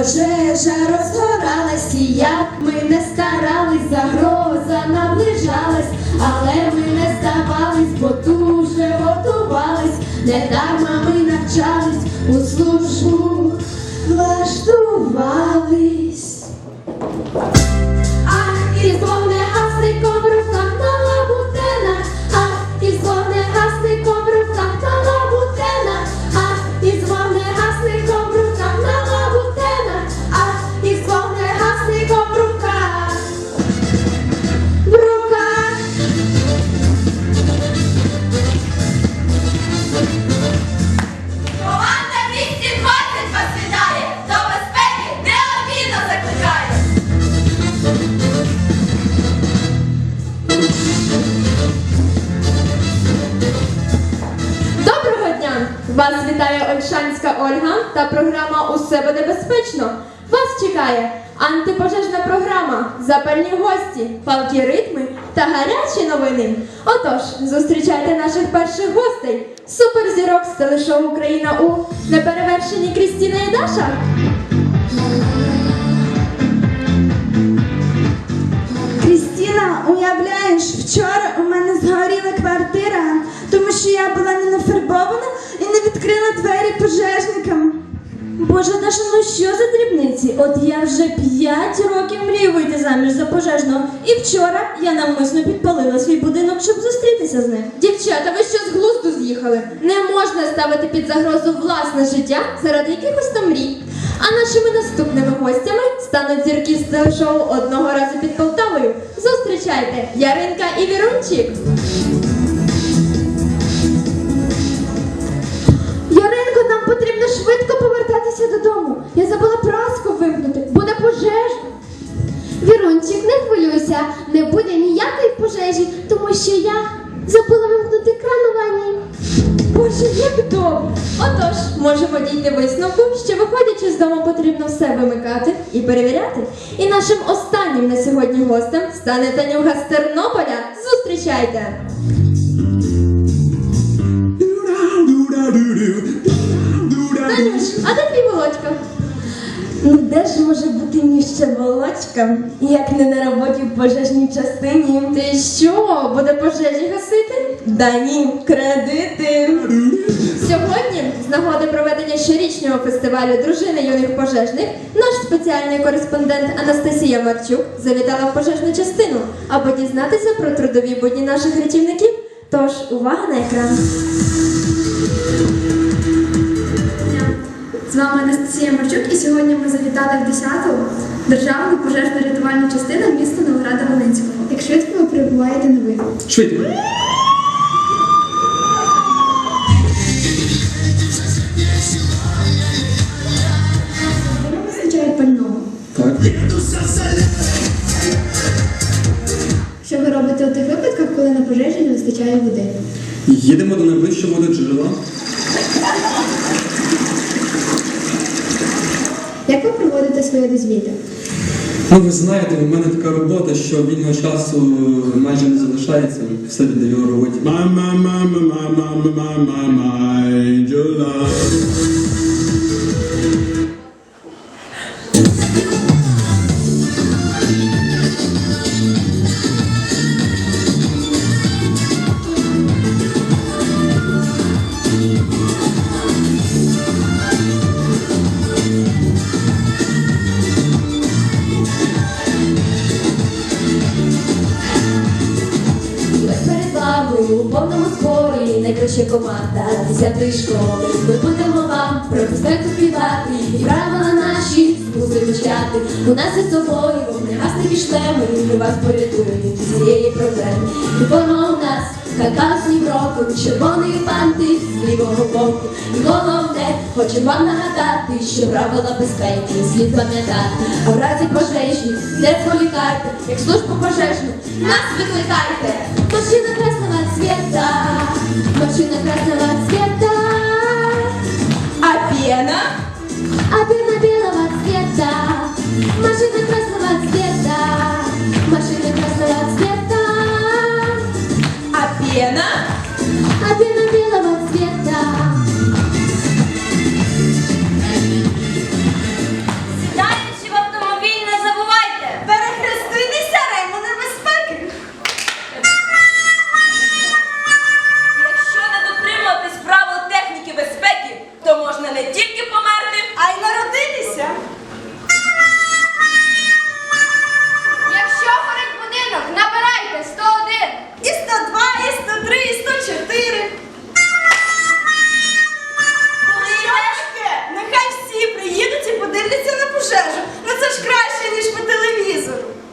Пожежа розгоралась, як ми не старались, загроза наближалась, але ми не здавались, бо дуже готувались, недарма ми навчались, у службу влаштувались. Ольшанська Ольга та програма Усе буде безпечно. Вас чекає антипожежна програма, запальні гості, палкі ритми та гарячі новини. Отож, зустрічайте наших перших гостей, суперзірок з телешоу Україна у неперевершені Крістіна і Даша. Крістіна, уявляєш, вчора у мене згоріла квартира, тому що я була не нафарбована відкрила двері пожежникам. Боже, Даша, ну що за дрібниці? От я вже п'ять років мрію вийти заміж за пожежного. І вчора я навмисно підпалила свій будинок, щоб зустрітися з ним. Дівчата, ви що з глузду з'їхали? Не можна ставити під загрозу власне життя заради якихось там мрій. А нашими наступними гостями стануть зірки з телешоу одного разу під Полтавою. Зустрічайте Яринка і Вірунчик. Повертатися додому. Я забула праску вимкнути. Буде пожежа. Вірунчик, не хвилюйся, не буде ніякої пожежі, тому що я забула вимкнути кран у ванні. Боже, як добре! Отож, можемо дійти висновку, що виходячи з дому, потрібно все вимикати і перевіряти. І нашим останнім на сьогодні гостем стане Танюга з Тернополя. Зустрічайте! А де твій Володька? Ну де ж може бути ніжче волочка, як не на роботі в пожежній частині? Ти що, буде пожежі гасити? Да ні, кредити. Сьогодні, з нагоди проведення щорічного фестивалю дружини юних пожежних, наш спеціальний кореспондент Анастасія Марчук завітала в пожежну частину, аби дізнатися про трудові будні наших рятівників. Тож увага на екран. Вами Анастасія Марчук і сьогодні ми завітали в 10-ту державну пожежну рятувальну частину міста Новограда Волинського. Як швидко ви перебуваєте на ви? Швидко. Так. Що ви робите у тих випадках, коли на пожежі не вистачає води? Їдемо до найближчого вододжерела. Як ви проводите своє дозвілля? Ну, ви знаєте, у мене така робота, що вільного часу майже не залишається. Все віддаю роботі. Мама, мама, мама, мама, mama, найкраща команда десятої школи. Ми будемо вам про безпеку співати і правила наші мусимо вчати. У нас із собою вогнегасники шлеми, ми вас порятуємо від цієї проблеми. Какасні року, червоний пантик з лівого боку. І головне, хочемо вам нагадати, що правила безпеки слід пам'ятати. А в разі пожежі не зволікайте, як службу пожежну нас викликайте. Машина красного цвета, машина красного цвета, А пена? а пена белого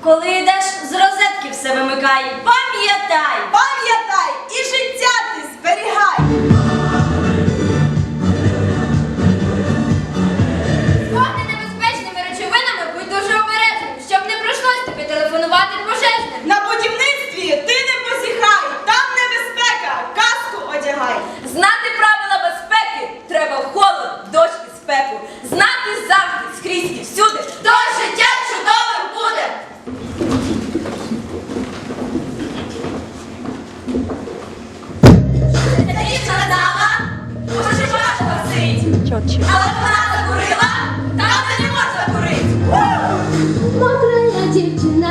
Коли йдеш, з розетки все вимикай. Пам'ятай! Пам'ятай! to know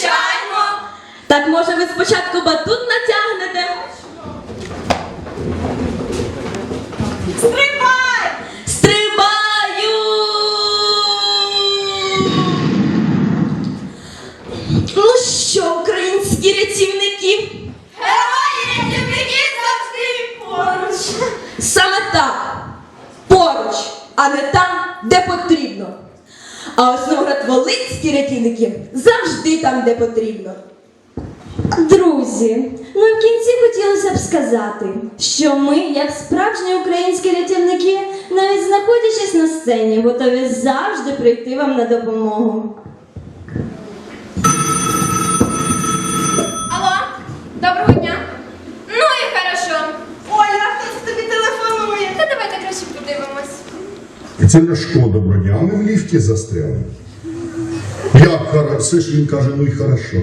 звичайно. Так може ви спочатку батут натягнете? Стривай! Стрибаю! Ну що, українські рятівники? Герої рятівники завжди поруч. Саме так. Поруч, а не там, де потрібно. А ось Новгород-Волинські рятівники завжди там, де потрібно. Друзі, ну в кінці хотілося б сказати, що ми, як справжні українські рятівники, навіть знаходячись на сцені, готові завжди прийти вам на допомогу. Це Ляшко ми в ліфті застряли. Як хорошо, він каже, ну і хорошо.